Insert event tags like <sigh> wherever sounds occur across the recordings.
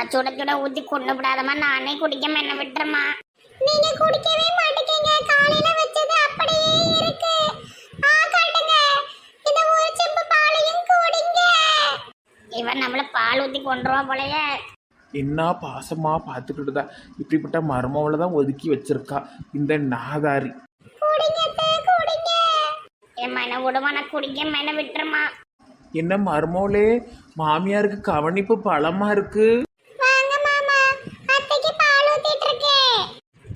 அம்மா சுட சுட ஊத்தி கொண்டு விடாதம்மா நானே குடிக்காம என்ன விட்டுறமா நீங்க குடிக்கவே மாட்டேங்க காலையில வச்சது அப்படியே இருக்கு. ஆ காட்டுங்க. இந்த ஒரு செம்பு பாலையும் குடிங்க. இவன் நம்மள பால் ஊத்தி கொண்டுருவா போலயே. என்ன பாசமா பார்த்துக்கிட்டுதா. இப்படிப்பட்ட மர்மவளை தான் ஒதுக்கி வச்சிருக்கா. இந்த நாதாரி. குடிங்க ஏம்மா என்ன விடுமா நான் குடிக்காம என்ன விட்டுறமா என்ன மர்மவளே மாமியாருக்கு கவனிப்பு பலமா இருக்கு வாங்க மாமா அத்தைக்கு பால் ஊத்திட்டு இருக்கேன்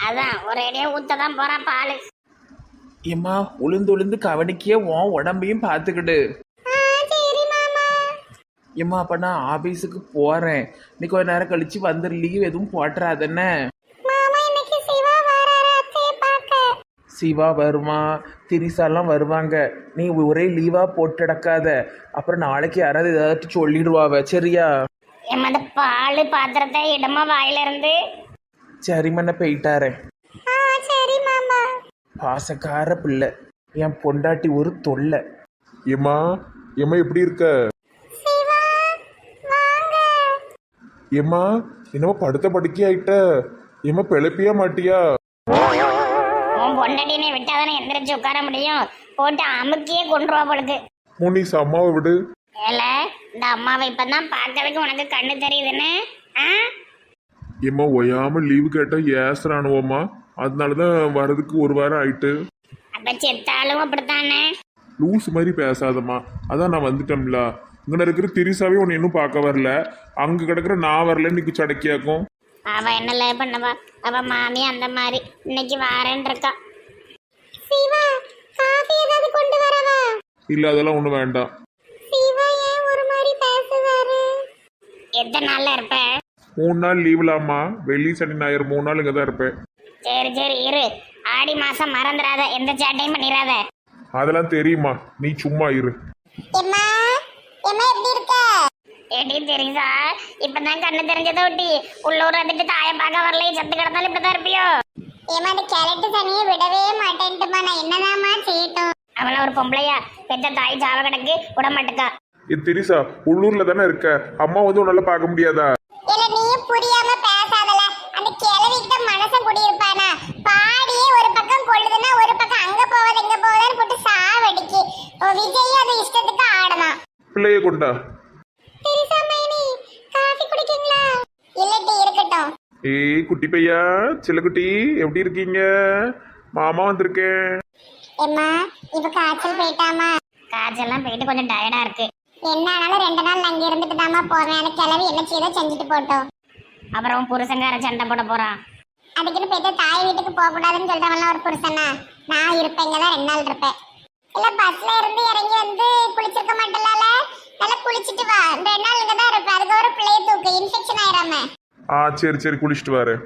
அதான் ஒரேடியா ஊத்த தான் போறான் பால். ஏம்மா உளுந்து உளுந்து கவனிக்கிய உன் உடம்பையும் பார்த்துக்கிடு. ஏம்மா அப்ப நான் ஆபீஸுக்கு போறேன். நீ கொஞ்ச நேரம் கழிச்சு வந்துரு லீவ் எதுவும் போட்டுறாதண்ணே? சிவா வருமா? திரிசாலாம் வருவாங்க. நீ ஒரே லீவா போட்டுடக்காத அப்புறம் நாளைக்கு யாராவது ஏதாச்சும் சொல்லிடுவாவ சரியா? பால் பாத்திரத்தை இடமா வாயில இருந்து சரிம்மா நான் போயிட்டாரேன் பாசக்கார பிள்ளை. என் பொண்டாட்டி ஒரு தொல்லை. ஏம்மா ஏம்மா எப்படி இருக்க? சிவா வாங்க. ஏம்மா என்னமோ படுத்த படுக்கை ஆயிட்ட ஏம்மா பிழைப்பியா மாட்டியா? உன் பொண்டாட்டினை விட்டாதானே எந்திரிச்சு உட்கார முடியும்? போட்டு அமுக்கியே கொண்டுருவா பொழுது முனிஸ் அம்மாவை விடு. ஏல இந்த அம்மாவை இப்பதான் பார்க்கறதுக்கு உனக்கு கண்ணு தெரியுதுன்னு ஆ? ஏம்மா ஒயாம லீவு கேட்டா ஏசுறானுவோம்மா. அதனால தான் வரதுக்கு ஒரு வாரம் ஆயிட்டு. அப்ப செத்தாலும் அப்படித்தானே? லூஸ் மாதிரி பேசாதம்மா. அதான் நான் வந்துட்டோம்ல இங்கே இருக்கிற திரிசாவே உன்னை இன்னும் பார்க்க வரல. அங்கே கிடக்குற நான் வரல இன்னைக்கு சடக்கியாக்கும். அவ என்னல பண்ணவா? அவ மாமி அந்த மாதிரி. இன்னைக்கு வாரேன் இருக்கா. சிவா காஃபி ஏதாவது கொண்டு வரவா? இல்லை அதெல்லாம் ஒன்றும் வேண்டாம். சிவா ஏன் ஒரு மாதிரி பேசுவாரு? எத்தனை நாள்ல இருப்ப? மூணு நாள் லீவ்லாம்மா வெள்ளி சனி ஞாயிறு மூணு நாள் இங்கே தான் இருப்பேன். சரி சரி இரு. ஆடி மாசம் மறந்துடாத. எந்த சேட்டையும் பண்ணிடாத. அதெல்லாம் தெரியுமா? நீ சும்மா இரு. எம்மா எம்மா எப்படி இருக்க? ஏடி தெரியுதா? இப்பதான் கண்ணு தெரிஞ்சதை ஒட்டி உள்ளூர் வந்துட்டு தாயை பார்க்க வரலையே சத்து கிடந்தாலும் இப்படிதான் இருப்பியோ? ஏமா அந்த தனியை விடவே மாட்டேன்ட்டுமா. நான் என்னதாம்மா செய்யட்டும்? அவள ஒரு பொம்பளையா பெத்த தாய் சாவ கிடக்கு விட மாட்டுக்கா. ஏ திரிசா உள்ளூர்ல தானே இருக்க? அம்மா வந்து உன்னால பார்க்க முடியாதா? இல்ல புரியாம குடியிருப்பானா பாடியே ஒரு பக்கம் கொள்ளுதுன்னா ஒரு பக்கம் அங்க போவது இங்க போவதுன்னு போட்டு சாவடிக்கு. விஜய் அது இஷ்டத்துக்கு ஆடலாம். பிள்ளைய கொண்டா? தெரிசா மைனி காஃபி குடிக்கீங்களா? இல்லட்டி இருக்கட்டும். ஏய் குட்டி பையா செல்லக்குட்டி எப்படி இருக்கீங்க? மாமா வந்திருக்கேன். எம்மா இப்ப காய்ச்சல் போயிட்டாமா? காய்ச்சல்லாம் போயிட்டு கொஞ்சம் டயர்டா இருக்கு. என்ன ஆனாலும் ரெண்டு நாள் அங்க இருந்துட்டு தாமா போவேன். அந்த கிளவி என்ன செய்தோ செஞ்சுட்டு போட்டோம். அப்புறம் புருஷங்கார சண்டை போட போறான். அதுக்குன்னு போயிட்டு தாய் வீட்டுக்கு போக கூடாதுன்னு சொல்றவன்லாம் ஒரு புருஷனா? நான் இருப்பேன் இங்க தான் ரெண்டு நாள் இருப்பேன். இல்ல பஸ்ல இருந்து இறங்கி வந்து குளிச்சிருக்க மாட்டலால? நல்லா குளிச்சிட்டு வா. ரெண்டு நாள் இங்க தான் இருப்பேன். அதுக்கு ஒரு பிள்ளைய தூக்கு. இன்ஃபெக்ஷன் ஆயிராம. ஆ சரி சரி குளிச்சுட்டு வரேன்.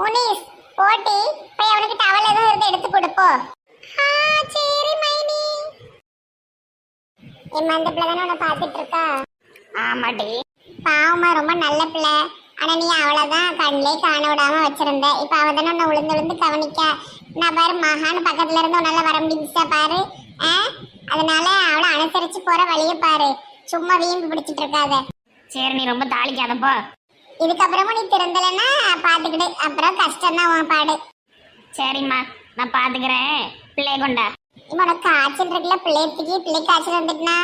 முனிஸ் போட்டி. போய் அவனுக்கு டவல் எதுவும் இருந்து எடுத்து கொடுப்போ சரி மைனி. எம்மா அந்த பிள்ளை தானே உன்னை பார்த்துட்டு இருக்கா? ஆமாடி. பாவமா ரொம்ப நல்ல பிள்ளை. ஆனா நீ அவ்வளவுதான் கண்ணிலே காண விடாம வச்சிருந்த. இப்ப அவ தானே உன்னை விழுந்து விழுந்து கவனிக்க. நான் பாரு மகான் பக்கத்துல இருந்து உன்னால வர முடிஞ்சுச்சா பாரு? அதனால அவளை அனுசரிச்சு போற வழிய பாரு. சும்மா வீம்பு பிடிச்சிட்டு இருக்காத. சரி நீ ரொம்ப தாளிக்காதப்போ இதுக்கப்புறமும் நீ திருந்தலைன்னா பார்த்துக்கிடு அப்புறம் கஷ்டம் தான் உன் பாடு. சரிம்மா நான் பார்த்துக்கிறேன் பிள்ளை கொண்டா. இவனோட காய்ச்சல் இருக்குல்ல பிள்ளைத்துக்கு பிள்ளை காய்ச்சல் வந்துட்டுனா?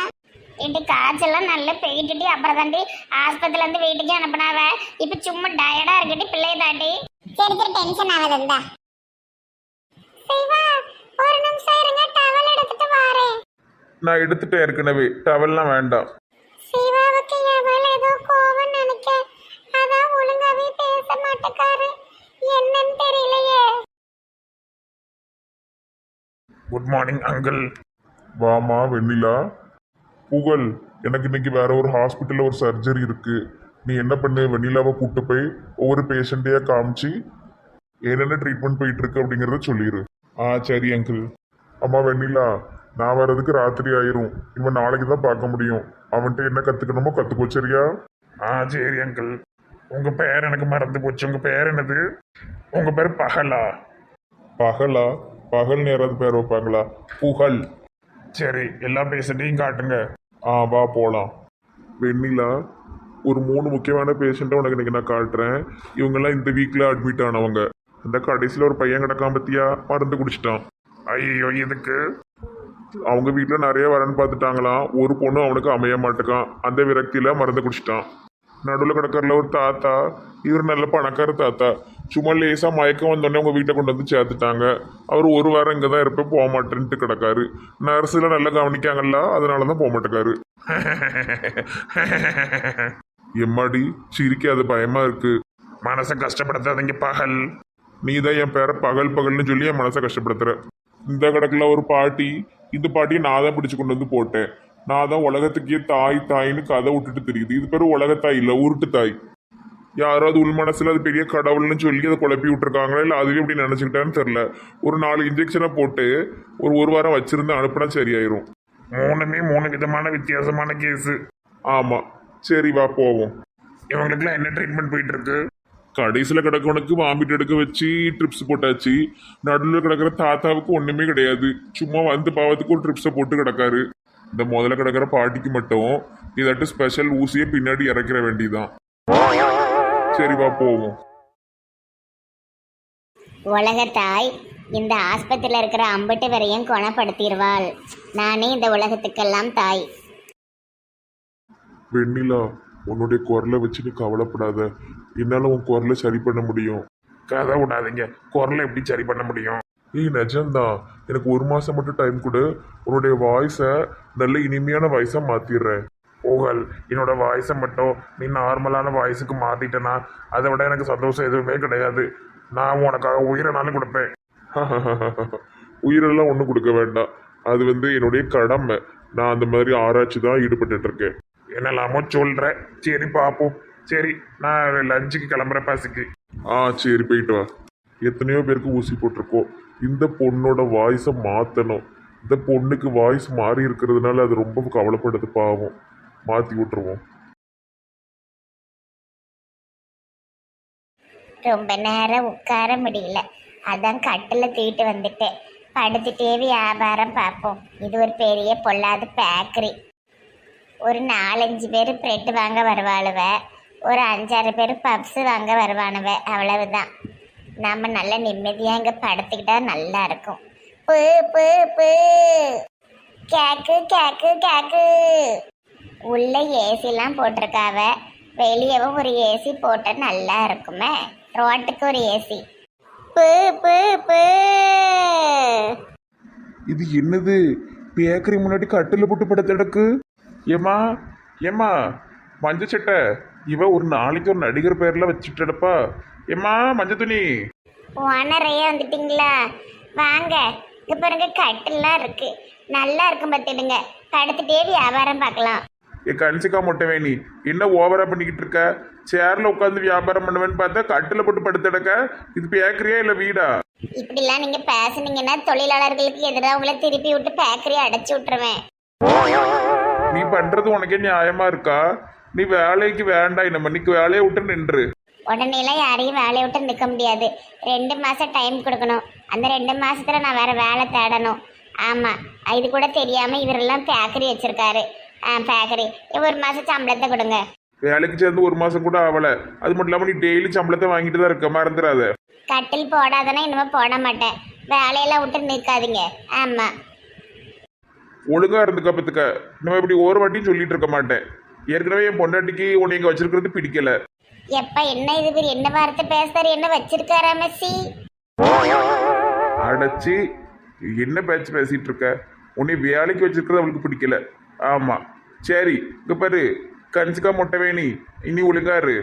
வீட்டு காய்ச்சல்லாம் நல்லா போயிட்டுட்டி. அப்புறம் தாண்டி ஆஸ்பத்திரில இருந்து வீட்டுக்கு அனுப்புனாவ. இப்ப சும்மா டயர்டா இருக்கட்டி பிள்ளைய தாண்டி. சரி சரி டென்ஷன் ஆகாதுந்தா ஒரு நிமிஷம் இருங்க டவல் எடுத்துட்டு வாரேன். நான் எடுத்துட்டேன் ஏற்கனவே. டவல்லாம் வேண்டாம். சிவாவுக்கு என் மேல ஏதோ கோவம் நினைக்க. அதான் ஒழுங்காவே பேச மாட்டேக்காரு. என்னன்னு தெரியலையே. குட் மார்னிங் அங்கிள் வாமா வெண்ணிலா. புகழ். எனக்கு இன்னைக்கு வேற ஒரு ஹாஸ்பிட்டலில் ஒரு சர்ஜரி இருக்கு. நீ என்ன பண்ணு? வெண்ணிலாவை கூட்டு போய் ஒவ்வொரு பேஷண்ட்டையா காமிச்சு என்னென்ன ட்ரீட்மெண்ட் போயிட்டு இருக்கு அப்படிங்கிறத சொல்லிடு ஆ சரி அங்கிள் அம்மா வெண்ணிலா நான் வர்றதுக்கு ராத்திரி ஆயிரும். இவன் நாளைக்கு தான் பார்க்க முடியும். அவன்கிட்ட என்ன கத்துக்கணுமோ கத்துக்கோ சரியா? ஆ சரி அங்கிள் உங்க பேர் எனக்கு மறந்து போச்சு. உங்க பேர் என்னது? உங்க பேர் பகலா. பகலா? பகல் நேரம் பேர் வைப்பாங்களா? புகழ். சரி எல்லா பேஷண்ட்டையும் காட்டுங்க. ஆ வா போகலாம் வெண்ணிலா ஒரு மூணு முக்கியமான பேஷண்ட்டை உனக்கு இன்னைக்கு நான் காட்டுறேன். இவங்கெல்லாம் இந்த வீக்கில் அட்மிட் ஆனவங்க. இந்த கடைசியில் ஒரு பையன் கிடக்காம பற்றியா மருந்து குடிச்சிட்டான். ஐயோ எதுக்கு? அவங்க வீட்டில் நிறைய வரன்னு பார்த்துட்டாங்களாம். ஒரு பொண்ணு அவனுக்கு அமைய மாட்டேக்கான். அந்த விரக்தியில் மருந்து குடிச்சிட்டான். நடுவில் கிடக்கறல ஒரு தாத்தா இவர் நல்ல பணக்கார தாத்தா. சும்மா லேசாக மயக்கம் வந்தோடனே உங்கள் வீட்டை கொண்டு வந்து சேர்த்துட்டாங்க. அவர் ஒரு வாரம் இங்கே தான் இருப்பேன் போக மாட்டேன்ட்டு கிடக்காரு. நர்ஸில் நல்லா கவனிக்காங்கல்ல அதனால தான் போக மாட்டேக்காரு. எம்மாடி சிரிக்க அது பயமாக இருக்கு. மனசை கஷ்டப்படுத்தாதீங்க பகல். நீ தான் என் பேரை பகல் பகல்னு சொல்லி என் மனசை கஷ்டப்படுத்துற. இந்த கிடக்கில் ஒரு பாட்டி இந்த பாட்டியை நான் தான் பிடிச்சு கொண்டு வந்து போட்டேன். நான் தான் உலகத்துக்கே தாய் தாய்னு கதை விட்டுட்டு தெரியுது. இது பேர் உலகத்தாய் இல்லை உருட்டு தாய். யாராவது உள் மனசுல அது பெரிய கடவுள்னு சொல்லி அதை குழப்பி விட்டுருக்காங்களா? இல்லை அதுவே இப்படி நினச்சிக்கிட்டான்னு தெரில ஒரு நாலு இன்ஜெக்ஷனை போட்டு ஒரு ஒரு வாரம் வச்சிருந்து அனுப்புனா சரியாயிரும். மூணுமே மூணு விதமான வித்தியாசமான கேஸு ஆமாம் சரி வா போவோம். இவங்களுக்குலாம் என்ன ட்ரீட்மெண்ட் போயிட்டு இருக்கு கடைசியில் கிடக்கவனுக்கு வாமிட் எடுக்க வச்சு ட்ரிப்ஸ் போட்டாச்சு. நடுவில் கிடக்கிற தாத்தாவுக்கு ஒன்றுமே கிடையாது. சும்மா வந்து பாவத்துக்கு ஒரு ட்ரிப்ஸை போட்டு கிடக்காரு. இந்த முதல்ல கிடக்கிற பாட்டிக்கு மட்டும் இதாட்டு ஸ்பெஷல் ஊசியை பின்னாடி இறக்கிற வேண்டியதான் சரி வா போவோம். உலகத்தாய் இந்த ஆஸ்பத்திரியில் இருக்கிற அம்பட்டு வரையும் குணப்படுத்திடுவாள். நானே இந்த உலகத்துக்கெல்லாம் தாய். வெண்ணிலா உன்னுடைய குரலை வச்சு நீ கவலைப்படாத. என்னால் உன் குரலை சரி பண்ண முடியும். கதை விடாதீங்க. குரலை எப்படி சரி பண்ண முடியும்? ஏய் நிஜம்தான். எனக்கு ஒரு மாதம் மட்டும் டைம் கொடு. உன்னுடைய வாய்ஸை நல்ல இனிமையான வாய்ஸாக மாற்றிடுறேன் புகழ் என்னோட வாய்ஸை மட்டும் நீ நார்மலான வாய்ஸுக்கு மாத்திட்டேன்னா அதை விட எனக்கு சந்தோஷம் எதுவுமே கிடையாது. நான் உனக்காக உயிரைனாலும் கொடுப்பேன். <laughs> உயிரெல்லாம் ஒன்றும் கொடுக்க வேண்டாம். அது வந்து என்னுடைய கடமை. நான் அந்த மாதிரி ஆராய்ச்சி தான் ஈடுபட்டு இருக்கேன். என்னெல்லாமோ சொல்கிறேன் சரி பார்ப்போம் சரி நான் லஞ்சுக்கு கிளம்புறேன் பசிக்கு. ஆ சரி போயிட்டு வா. எத்தனையோ பேருக்கு ஊசி போட்டிருக்கோம். இந்த பொண்ணோட வாய்ஸை மாற்றணும் இந்த பொண்ணுக்கு வாய்ஸ் மாறி இருக்கிறதுனால அது ரொம்ப கவலைப்படுது பாவம். மாற்றி விட்டுருவோம். ரொம்ப நேரம் உட்கார முடியல. அதான் கட்டில் தூக்கிட்டு வந்துட்டேன். படுத்துட்டே வியாபாரம் பார்ப்போம். இது ஒரு பெரிய பொல்லாத பேக்கரி ஒரு நாலஞ்சு பேர் பிரெட் வாங்க வருவாளுவ. ஒரு அஞ்சாறு பேர் பப்ஸ் வாங்க வருவானுவ. அவ்வளவுதான். நம்ம நல்ல நிம்மதியாக இங்கே படுத்துக்கிட்டா நல்லா இருக்கும். பு பு பு. கேக்கு கேக்கு கேக்கு. உள்ள ஏசிலாம் போட்டிருக்காவ. வெளியவும் ஒரு ஏசி போட்டால் நல்லா இருக்குமே. ரோட்டுக்கு ஒரு ஏசி பு பு பு. இது என்னது? பேக்கரி முன்னாடி கட்டில் போட்டு படுத்தடக்கு ஏமா ஏமா மஞ்ச சட்டை. இவ ஒரு நாளைக்கு ஒரு நடிகர் பேர்ல வச்சுட்டடப்பா ஏமா மஞ்ச துணி? ஓனரையே வந்துட்டீங்களா? வாங்க. இங்க பாருங்க கட்டெல்லாம் இருக்கு. நல்லா இருக்கும் பார்த்துடுங்க. படுத்துட்டே வியாபாரம் பார்க்கலாம். ஏ கன்சிக்கா மொட்டை வேணி. என்ன ஓவரா பண்ணிக்கிட்டு இருக்க? சேர்ல உட்காந்து வியாபாரம் பண்ணுவேன்னு பார்த்தா கட்டில் போட்டு படுத்தடக்க? இது பேக்கரியா இல்ல வீடா? இப்படிலாம் நீங்க பேசுனீங்கன்னா தொழிலாளர்களுக்கு எதிராக உங்களை திருப்பி விட்டு பேக்கரி அடைச்சி விட்டுருவேன். நீ பண்றது உனக்கே நியாயமா இருக்கா? நீ வேலைக்கு வேண்டாம் நம்ம இன்னைக்கு வேலையை விட்டு நின்று. உடனேலாம் யாரையும் வேலையை விட்டு நிற்க முடியாது. ரெண்டு மாதம் டைம் கொடுக்கணும். அந்த ரெண்டு மாசத்துல நான் வேற வேலை தேடணும். ஆமாம் இது கூட தெரியாமல் இவரெல்லாம் பேக்கரி வச்சிருக்காரு. ஆ பேக்கரி. ஒரு மாதம் சம்பளத்தை கொடுங்க. வேலைக்கு சேர்ந்து ஒரு மாசம் கூட ஆகல அது மட்டும் இல்லாம நீ டெய்லி சம்பளத்தை வாங்கிட்டு தான் இருக்க மறந்துடாத கட்டில் போடாதனா இனிமேல் போட மாட்டேன். வேலையெல்லாம் விட்டு நிற்காதீங்க. ஆமாம் ஒழுங்கா இருந்துக்க பத்துக்க. நம்ம இப்படி ஒரு வாட்டியும் சொல்லிட்டு இருக்க மாட்டேன். ஏற்கனவே என் பொண்டாட்டிக்கு உன்னை இங்க வச்சிருக்கிறது பிடிக்கல. எப்ப என்ன இது இவர் என்ன வார்த்தை பேசுறாரு? என்ன வச்சிருக்காரா மெஸ்ஸி? அடைச்சி என்ன பேச்சு பேசிட்டு இருக்க உன்னை வேலைக்கு வச்சிருக்கிறது அவளுக்கு பிடிக்கல. ஆமா. சரி இங்க பாரு. கன்சிக்கா மொட்டை வேணி இனி ஒழுங்கா இரு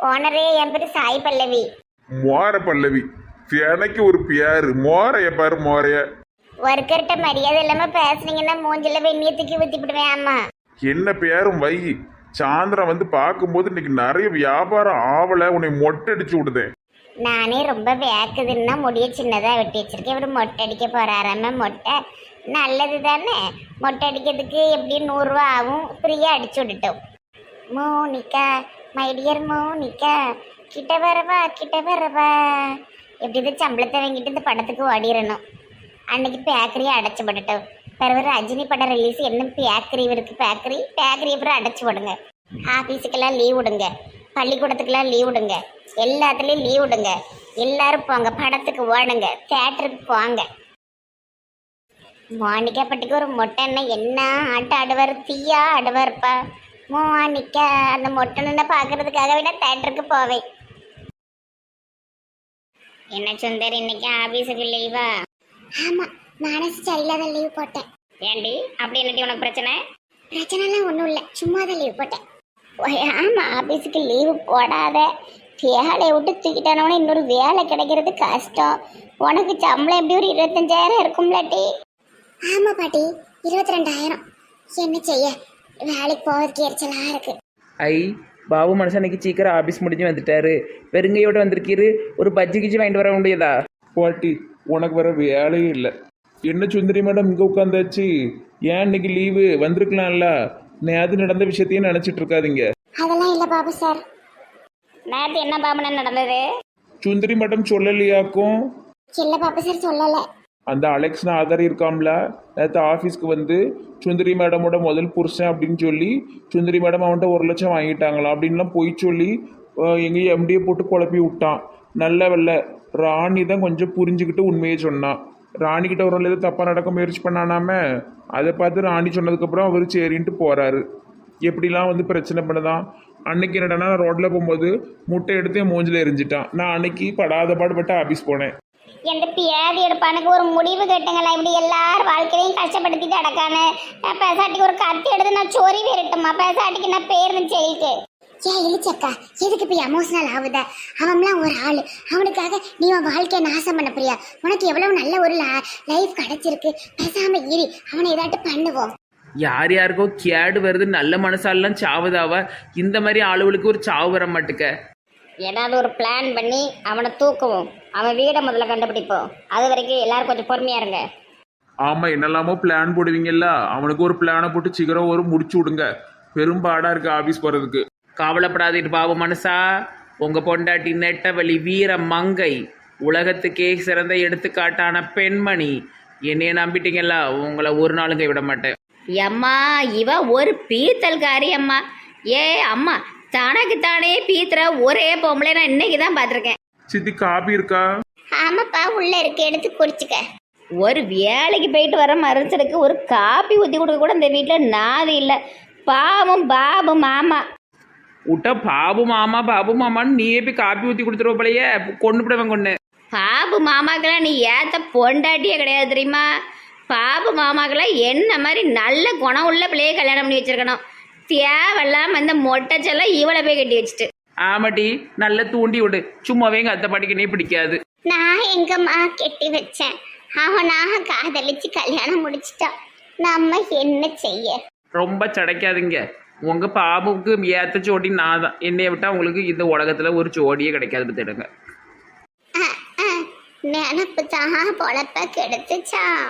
ஓனரே என் பேரு சாய் பல்லவி. மோர பல்லவி. எனக்கு ஒரு பியாரு. மோரைய பாரு மோரைய. ஒர்க்கர்கிட்ட மரியாதை இல்லாம பேசுனீங்கன்னா மூஞ்சில வெந்நிய தூக்கி ஊத்தி விடுவேன் ஆமா என்ன பேரும் வை. சாயந்தரம் வந்து பார்க்கும்போது இன்னைக்கு நிறைய வியாபாரம் ஆவலை உன்னை மொட்டை அடிச்சு விடுதேன் நானே ரொம்ப வேக்குதுன்னா முடிய சின்னதாக வெட்டி வச்சிருக்கேன். இவர் மொட்டை அடிக்க போறாராம மொட்டை. நல்லது தானே. மொட்டை அடிக்கிறதுக்கு எப்படியும் நூறுரூவா ஆகும் ஃப்ரீயாக அடிச்சு விட்டுட்டோம். மோனிகா மைடியர் மோனிக்கா மோனிகா கிட்ட வரவா கிட்ட வரவா? எப்படி இது சம்பளத்தை வாங்கிட்டு இந்த படத்துக்கு ஓடிடணும் அன்னைக்கு பேக்கரியை அடைச்சி போட்டுட்டோம். பிறகு ரஜினி படம் ரிலீஸ் என்ன பேக்கரி இருக்கு பேக்கரி. பேக்கரி அப்புறம் அடைச்சி விடுங்க. ஆஃபீஸுக்கெல்லாம் லீவ் விடுங்க. பள்ளிக்கூடத்துக்கெல்லாம் லீவ் விடுங்க. எல்லாத்துலேயும் லீவ் விடுங்க. எல்லாரும் போங்க. படத்துக்கு ஓடுங்க. தேட்டருக்கு போங்க. மோனிகா பட்டிக்கு ஒரு மொட்டை என்ன ஆட்டம் ஆடுவார்? தீயா ஆடுவார்ப்பா. மோனிகா அந்த மொட்டை பார்க்கறதுக்காக விட தேட்டருக்கு போவேன். என்ன சுந்தர் இன்னைக்கு ஆஃபீஸுக்கு லீவா ஆமாம் மனசு சரியில்லாத லீவ் போட்டேன். ஏண்டி? அப்படி என்னடி உனக்கு பிரச்சனை? பிரச்சனைலாம் ஒன்றும் இல்லை. சும்மா தான் லீவ் போட்டேன் ஓய், ஆமா ஆபீஸுக்கு லீவு போடாத. வேலையை விட்டு தூக்கிட்டானவனே இன்னொரு வேலை கிடைக்கிறது கஷ்டம். உனக்கு சம்பளம் எப்படி ஒரு இருபத்தஞ்சாயிரம் இருக்கும்லாட்டி ஆமா பாட்டி இருபத்தி ரெண்டாயிரம் என்ன செய்ய? வேலைக்கு போவதுக்கு எரிச்சலா இருக்கு. ஐ பாபு மனுஷன் இன்னைக்கு சீக்கிரம் ஆபீஸ் முடிஞ்சு வந்துட்டாரு. வெறுங்கையோட வந்திருக்கீரு. ஒரு பஜ்ஜி கிஜி வாங்கிட்டு வர முடியாதா பாட்டி உனக்கு வர வேலையே இல்லை. என்ன சுந்தரி மேடம் இங்கே உட்காந்தாச்சு? ஏன் இன்னைக்கு லீவு? வந்திருக்கலாம்ல. நேற்று நடந்த விஷயத்தையும் நினச்சிட்டு இருக்காதீங்க. அதெல்லாம் இல்லை பாபு சார். நேற்று என்ன பாபுன்னு நடந்தது? சுந்தரி மேடம் சொல்லலையாக்கும்? இல்லை பாபு சார் சொல்லலை. அந்த அலெக்ஸ் ஆதார் இருக்காம்ல. நேற்று ஆஃபீஸ்க்கு வந்து சுந்தரி மேடமோட முதல் புருஷன் அப்படின்னு சொல்லி சுந்தரி மேடம் அவன்கிட்ட ஒரு லட்சம் வாங்கிட்டாங்களாம் அப்படின்லாம் போய் சொல்லி எங்கேயும் எம்டியை போட்டு குழப்பி விட்டான். நல்ல வெள்ள ராணி தான் கொஞ்சம் புரிஞ்சுக்கிட்டு உண்மையை சொன்னான். ராணிக்கிட்ட ஒரு எதுவும் தப்பாக நடக்க முயற்சி பண்ணானாம அதை பார்த்து ராணி சொன்னதுக்கப்புறம் அவர் சரின்ட்டு போகிறாரு எப்படிலாம் வந்து பிரச்சனை பண்ணுதான்? அன்னைக்கு என்னடனா ரோட்டில் போகும்போது முட்டை எடுத்து என் மூஞ்சில் எரிஞ்சிட்டான். நான் அன்னைக்கு படாத பாடுபட்டு ஆஃபீஸ் போனேன். எந்த பியாதி எடுப்பானுக்கு ஒரு முடிவு கட்டுங்களா? இப்படி எல்லார் வாழ்க்கையிலையும் கஷ்டப்படுத்திட்டு அடக்கானு. நான் பேசாட்டிக்கு ஒரு கத்தி எடுத்து நான் சொறி விரட்டுமா? பேசாட்டிக்கு நான் பேருந்து செய்யிட்டு ஏன் இழிச்சக்கா எதுக்கு இப்ப எமோஷனல் ஆகுத? அவன்லாம் ஒரு ஆளு. அவனுக்காக நீ உன் வாழ்க்கையை நாசம் பண்ண போறியா? உனக்கு எவ்வளவு நல்ல ஒரு லைஃப் கிடைச்சிருக்கு. பேசாம இரு. அவனை ஏதாட்டு பண்ணுவோம். யார் யாருக்கோ கேடு வருது நல்ல மனசாலெல்லாம் சாவுதாவா? இந்த மாதிரி ஆளுகளுக்கு ஒரு சாவு வர மாட்டுக்க. ஏதாவது ஒரு பிளான் பண்ணி அவனை தூக்குவோம். அவன் வீடை முதல்ல கண்டுபிடிப்போம். அது வரைக்கும் எல்லாரும் கொஞ்சம் பொறுமையா இருங்க. ஆமாம் என்னெல்லாமோ பிளான் போடுவீங்கல்ல? அவனுக்கு ஒரு பிளானை போட்டு சீக்கிரம் ஒரு முடிச்சு விடுங்க. பெரும்பாடாக இருக்குது ஆஃபீஸ் போகிறதுக்கு கவலைப்படாதீட்டு பாபு மனசா. உங்க பொண்டாட்டி நெட்டவழி வீர மங்கை. உலகத்துக்கே சிறந்த எடுத்துக்காட்டான பெண்மணி. என்னைய நம்பிட்டீங்கல்ல உங்களை ஒரு நாளும் கைவிட மாட்டேன் அம்மா இவ ஒரு பீத்தல்காரி அம்மா. ஏ அம்மா தனக்கு தானே பீத்துற ஒரே பொம்பளை நான் இன்னைக்கு தான் பார்த்துருக்கேன். சித்தி காபி இருக்கா? ஆமாப்பா உள்ள இருக்கு. எடுத்து குடிச்சுக்க. ஒரு வேலைக்கு போயிட்டு வர மருத்துவருக்கு ஒரு காப்பி ஊற்றி கொடுக்க கூட இந்த வீட்டில் நாது இல்லை. பாவம் பாபு மாமா விட்டா பாபு மாமா பாபு மாமான்னு நீயே போய் காப்பி ஊற்றி கொடுத்துருவ போலயே கொண்டு விடுவேன் கொண்டு பாபு மாமாக்கெல்லாம் நீ ஏத்த பொண்டாட்டியே கிடையாது தெரியுமா பாபு மாமாக்கெல்லாம் என்ன மாதிரி நல்ல குணம் உள்ள பிள்ளைய கல்யாணம் பண்ணி வச்சிருக்கணும் தேவையில்லாம இந்த மொட்டைச்செல்லாம் இவளை போய் கட்டி வச்சுட்டு ஆமாட்டி நல்லா தூண்டி விடு சும்மாவே எங்கள் அத்தை பாட்டிக்கு பிடிக்காது நான் எங்கம்மா கெட்டி வச்சேன் அவனாக காதலிச்சு கல்யாணம் முடிச்சிட்டான் நம்ம என்ன செய்ய ரொம்ப சடைக்காதீங்க உங்க பாபுக்கு ஏத்த ஜோடி நான் தான். என்னைய விட்டா உங்களுக்கு இந்த உலகத்துல ஒரு ஜோடியே கிடைக்காது தேடுங்க நினப்பு தான் பொழப்ப கெடுத்துச்சான்